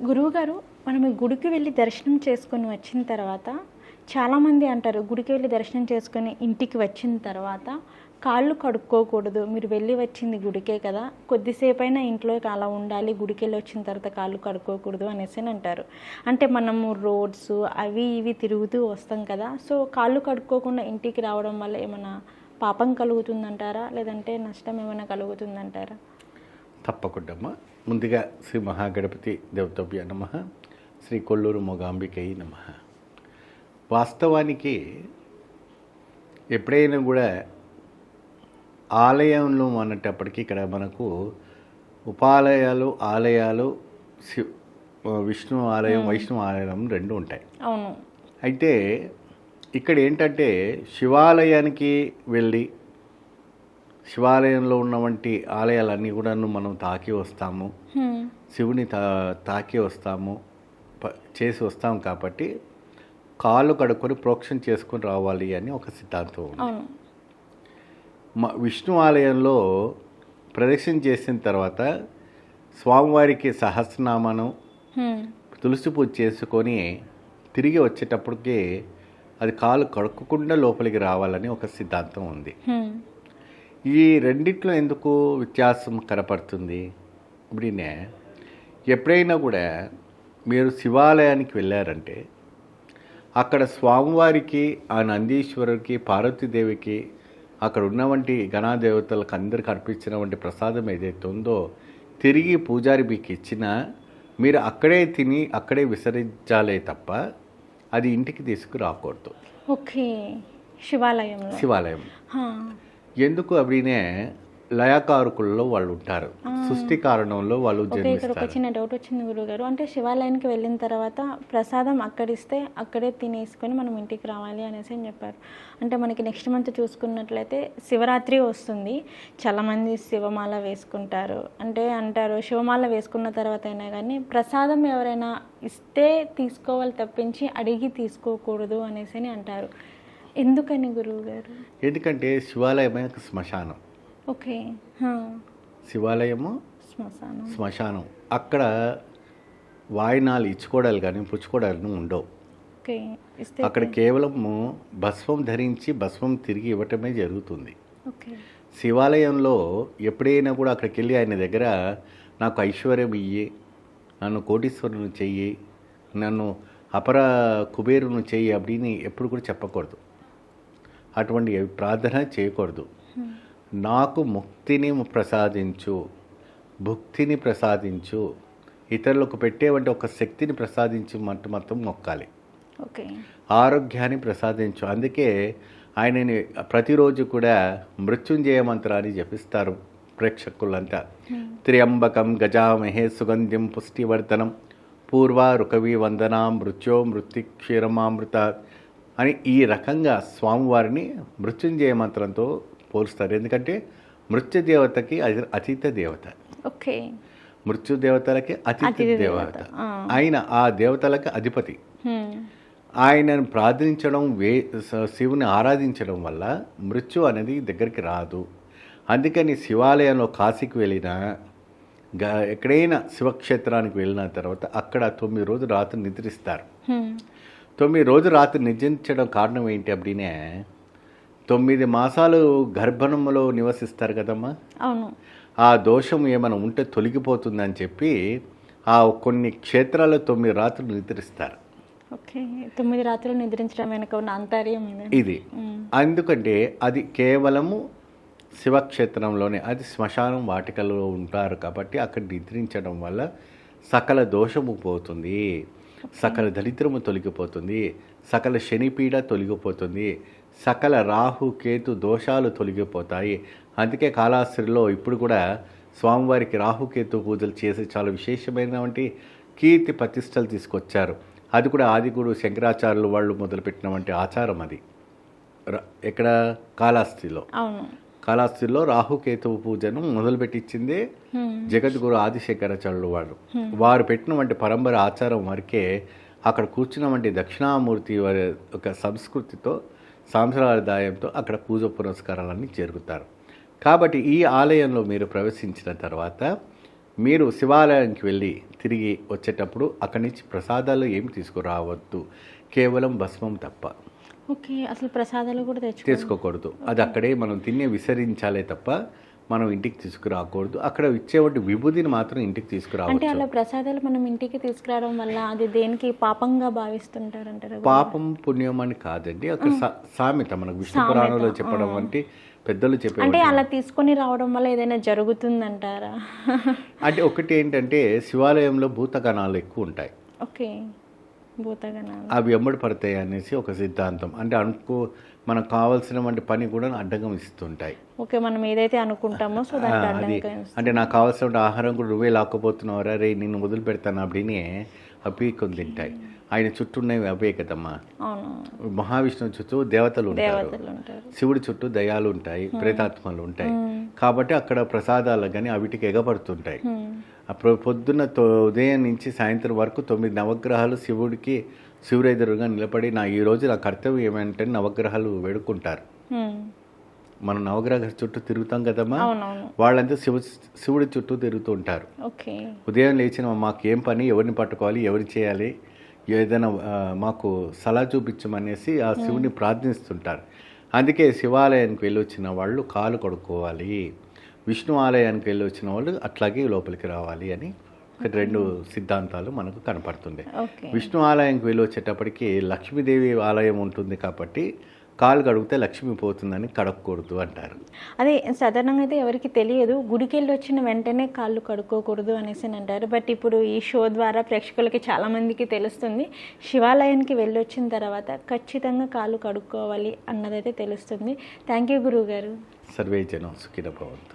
గురువుగారు మనం గుడికి వెళ్ళి దర్శనం చేసుకొని వచ్చిన తర్వాత చాలామంది అంటారు గుడికి వెళ్ళి దర్శనం చేసుకొని ఇంటికి వచ్చిన తర్వాత కాళ్ళు కడుక్కోకూడదు మీరు వెళ్ళి వచ్చింది గుడికే కదా కొద్దిసేపు అయినా ఇంట్లో అలా ఉండాలి గుడికి వెళ్ళి వచ్చిన తర్వాత కాళ్ళు కడుక్కోకూడదు అనేసి అని అంటారు. అంటే మనము రోడ్స్ అవి ఇవి తిరుగుతూ వస్తాం కదా సో కాళ్ళు కడుక్కోకుండా ఇంటికి రావడం వల్ల ఏమైనా పాపం కలుగుతుందంటారా? లేదంటే నష్టం ఏమైనా కలుగుతుందంటారా? తప్పకుండా. ముందుగా శ్రీ మహాగణపతి దేవతభ్య నమ. శ్రీ కొల్లూరు మొగాంబికై నమ. వాస్తవానికి ఎప్పుడైనా కూడా ఆలయంలో అన్నటప్పటికీ ఇక్కడ మనకు ఉపాలయాలు ఆలయాలు శివ్ విష్ణు ఆలయం వైష్ణవ ఆలయం రెండు ఉంటాయి. అవును. అయితే ఇక్కడ ఏంటంటే శివాలయానికి వెళ్ళి శివాలయంలో ఉన్నవంటి ఆలయాలన్నీ కూడాను మనం తాకి వస్తాము. శివుని తా తాకి వస్తాము చేసి వస్తాం కాబట్టి కాళ్ళు కడుక్కొని ప్రోక్షణ చేసుకొని రావాలి అని ఒక సిద్ధాంతం ఉంది మ విష్ణు ఆలయంలో ప్రదక్షిణ చేసిన తర్వాత స్వామివారికి సహస్రనామనం. తులసి పూజ చేసుకొని తిరిగి వచ్చేటప్పటికి అది కాలు కడుక్కకుండా లోపలికి రావాలని ఒక సిద్ధాంతం ఉంది. ఈ రెండిట్లో ఎందుకు వ్యత్యాసం కనపడుతుంది? ఇప్పుడే ఎప్పుడైనా కూడా మీరు శివాలయానికి వెళ్ళారంటే అక్కడ స్వామివారికి ఆ నందీశ్వరుడికి పార్వతీదేవికి అక్కడ ఉన్నవంటి గణాదేవతలకు అందరికి అర్పించినటువంటి ప్రసాదం ఏదైతే ఉందో తిరిగి పూజారి మీకు ఇచ్చినా మీరు అక్కడే తిని అక్కడే విసరించాలే తప్ప అది ఇంటికి తీసుకురాకూడదు. ఓకే. శివాలయం. హా. ఎందుకు అవినే లయకారకుల్లో వాళ్ళు ఉంటారు? సృష్టి కారణంలో వాళ్ళు ఇక్కడ ఒక చిన్న డౌట్ వచ్చింది గురుగారు. అంటే శివాలయానికి వెళ్ళిన తర్వాత ప్రసాదం అక్కడిస్తే అక్కడే తినేసుకొని మనం ఇంటికి రావాలి అనేసి అని చెప్పారు. అంటే మనకి నెక్స్ట్ మంత్ చూసుకున్నట్లయితే శివరాత్రి వస్తుంది. చాలామంది శివమాల వేసుకుంటారు. అంటే అంటారు శివమాల వేసుకున్న తర్వాత అయినా కానీ ప్రసాదం ఎవరైనా ఇస్తే తీసుకోవాలి తప్పించి అడిగి తీసుకోకూడదు అనేసి అని అంటారు. ఎందుకని గురువు గారు ఎందుకంటే శివాలయమే ఒక శ్మశానం ఓకే హా. శివాలయము శ్మశానం శ్మశానం అక్కడ వాయినాలు ఇచ్చుకోవడాలు కానీ పుచ్చుకోవడాలు ఉండవు ఓకే ఇస్తే అక్కడ కేవలము భస్మం ధరించి భస్మం తిరిగి ఇవ్వటమే జరుగుతుంది ఓకే శివాలయంలో ఎప్పుడైనా కూడా అక్కడికి వెళ్ళి ఆయన దగ్గర నాకు ఐశ్వర్యం ఇయ్యి నన్ను కోటీశ్వరుని చెయ్యి నన్ను అపర కుబేరును చెయ్యి அப்படின்னு ఎప్పుడు కూడా చెప్పకూడదు అటువంటి ప్రార్థన చేయకూడదు. నాకు ముక్తిని ప్రసాదించు భుక్తిని ప్రసాదించు ఇతరులకు పెట్టేవంటి ఒక శక్తిని ప్రసాదించు మంట మొత్తం మొక్కాలి. ఓకే. ఆరోగ్యాన్ని ప్రసాదించు. అందుకే ఆయనని ప్రతిరోజు కూడా మృత్యుంజయ మంత్రాన్ని జపిస్తారు ప్రేక్షకులంతా. త్ర్యంబకం గజామహే సుగంధిం పుష్టివర్ధనం. పూర్వ రుకవి వందనా మృత్యో మృత్యుక్షీరమామృత అని ఈ రకంగా స్వామివారిని మృత్యుంజయ మంత్రంతో పోలుస్తారు. ఎందుకంటే మృత్యుదేవతకి అది అతీత దేవత. ఓకే. మృత్యుదేవతలకి అతీత అతిథి దేవత. ఆయన ఆ దేవతలకి అధిపతి. ఆయనను ప్రార్థించడం వే శివుని ఆరాధించడం వల్ల మృత్యు అనేది దగ్గరికి రాదు. అందుకని శివాలయంలో కాశీకి వెళ్ళినా ఎక్కడైనా శివక్షేత్రానికి వెళ్ళిన తర్వాత అక్కడ తొమ్మిది రోజులు రాత్రి నిద్రిస్తారు. తొమ్మిది రోజులు రాత్రి నిద్రించడం కారణం ఏంటి అప్పుడే తొమ్మిది మాసాలు గర్భణంలో నివసిస్తారు కదమ్మా. అవును. ఆ దోషం ఏమైనా ఉంటే తొలగిపోతుందని చెప్పి ఆ కొన్ని క్షేత్రాల్లో తొమ్మిది రాత్రులు నిద్రిస్తారు. ఓకే. తొమ్మిది రాత్రులు నిద్రించడం వెనుక ఉన్న అంతర్యం ఇదే. అందుకంటే అది కేవలము శివక్షేత్రంలోనే అది శ్మశానం వాటికలో ఉంటారు కాబట్టి అక్కడ నిద్రించడం వల్ల సకల దోషము పోతుంది. సకల దరిద్రము తొలగిపోతుంది సకల శనిపీడ తొలగిపోతుంది సకల రాహు కేతు దోషాలు తొలగిపోతాయి. అందుకే కాళాస్త్రిలో ఇప్పుడు కూడా స్వామివారికి రాహుకేతు పూజలు చేసి చాలా విశేషమైనటువంటి కీర్తి ప్రతిష్టలు తీసుకొచ్చారు. అది కూడా ఆదిగురు శంకరాచార్యులు వాళ్ళు మొదలుపెట్టినటువంటి ఆచారం అది. ఎక్కడ? కాళాస్తిలో అవును. కాళాస్తిలో రాహుకేతువు పూజను మొదలుపెట్టించిందే. జగద్గురు ఆదిశంకరాచార్యులు వాళ్ళు. వారు పెట్టినటువంటి పరంపర ఆచారం వరకే అక్కడ కూర్చున్నటువంటి దక్షిణామూర్తి వారి ఒక సంస్కృతితో సాంప్రదాయంతో అక్కడ పూజ పురస్కారాలన్నీ జరుగుతారు కాబట్టి ఈ ఆలయంలో మీరు ప్రవేశించిన తర్వాత మీరు శివాలయానికి వెళ్ళి తిరిగి వచ్చేటప్పుడు అక్కడి నుంచి ప్రసాదాలు ఏమి తీసుకురావద్దు. కేవలం భస్మం తప్ప. ఓకే అసలు ప్రసాదాలు కూడా తెచ్చుకో తీసుకోకూడదు. అది అక్కడే మనం తినే విసరించాలే తప్ప మనం ఇంటికి తీసుకురాకూడదు. అక్కడ ఇచ్చేవాటి విభూతిని మాత్రం ఇంటికి అంటే తీసుకురావచ్చు అలా ప్రసాదాలు మనం ఇంటికి తీసుకురావడం వల్ల అది దేనికి పాపంగా భావిస్తుంటారంటారు పాపం పుణ్యం అని కాదండి. అక్కడ సామెత మనకు విష్ణు పురాణంలో చెప్పడం వంటి పెద్దలు చెప్పే అంటే అలా తీసుకొని రావడం వల్ల ఏదైనా జరుగుతుందంటారా? అంటే ఒకటి ఏంటంటే శివాలయంలో భూతగణాలు ఎక్కువ ఉంటాయి. ఓకే. అవి ఎమ్మడి పడతాయి అనేసి ఒక సిద్ధాంతం. అంటే అనుకో మనకు కావాల్సిన వంటి పని కూడా అడ్డగం ఇస్తుంటాయి. ఓకే మనం ఏదైతే అనుకుంటామో సో అది. అంటే నాకు కావాల్సిన ఆహారం కూడా నువ్వే లాక్కపోతున్నావురా రే నిన్ను వదిలిపెడతాను అప్పుడిని అవి కొన్ని తింటాయి. ఆయన చుట్టూ ఉన్నవి అవే కదమ్మా. మహావిష్ణువు చుట్టూ దేవతలు ఉంటారు. దేవతలు ఉంటారు. శివుడి చుట్టూ దయాలు ఉంటాయి ప్రేతాత్మలు ఉంటాయి. కాబట్టి అక్కడ ప్రసాదాలు కానీ అవిటికి ఎగపడుతుంటాయి హ్మ్. అప్పుడు పొద్దున్న తో- ఉదయం నుంచి సాయంత్రం వరకు తొమ్మిది నవగ్రహాలు శివుడికి శివుడు ఎదురుగా నిలబడి నా ఈ రోజు నా కర్తవ్యం ఏమంటే నవగ్రహాలు వేడుకుంటారు. మనం నవగ్రహ చుట్టూ తిరుగుతాం కదమ్మా? వాళ్ళంతా శివు శివుడి చుట్టూ తిరుగుతూ ఉంటారు. ఉదయం లేచిన మాకు ఏం పని ఎవరిని పట్టుకోవాలి ఎవరు చేయాలి ఏదైనా మాకు సలహా చూపించమనేసి ఆ శివుని ప్రార్థిస్తుంటారు. అందుకే శివాలయానికి వెళ్ళి వచ్చిన వాళ్ళు కాలు కడుక్కోవాలి. విష్ణు ఆలయానికి వెళ్ళి వచ్చిన వాళ్ళు అట్లాగే లోపలికి రావాలి అని రెండు సిద్ధాంతాలు మనకు కనపడుతుంది విష్ణు ఆలయానికి వెళ్ళి వచ్చేటప్పటికి లక్ష్మీదేవి ఆలయం ఉంటుంది కాబట్టి కాలు కడిగితే లక్ష్మి పోతుందని కడగకూడదు అంటారు. అదే సాధారణంగా అయితే ఎవరికి తెలియదు గుడికి వెళ్ళి వచ్చిన వెంటనే కాళ్ళు కడుక్కోకూడదు అనేసి అని అంటారు. బట్ ఇప్పుడు ఈ షో ద్వారా ప్రేక్షకులకి చాలా మందికి తెలుస్తుంది శివాలయానికి వెళ్ళి వచ్చిన తర్వాత ఖచ్చితంగా కాళ్ళు కడుక్కోవాలి అన్నదైతే తెలుస్తుంది. థ్యాంక్ యూ గురువు గారు సర్వే జనం సుఖిన భవంతు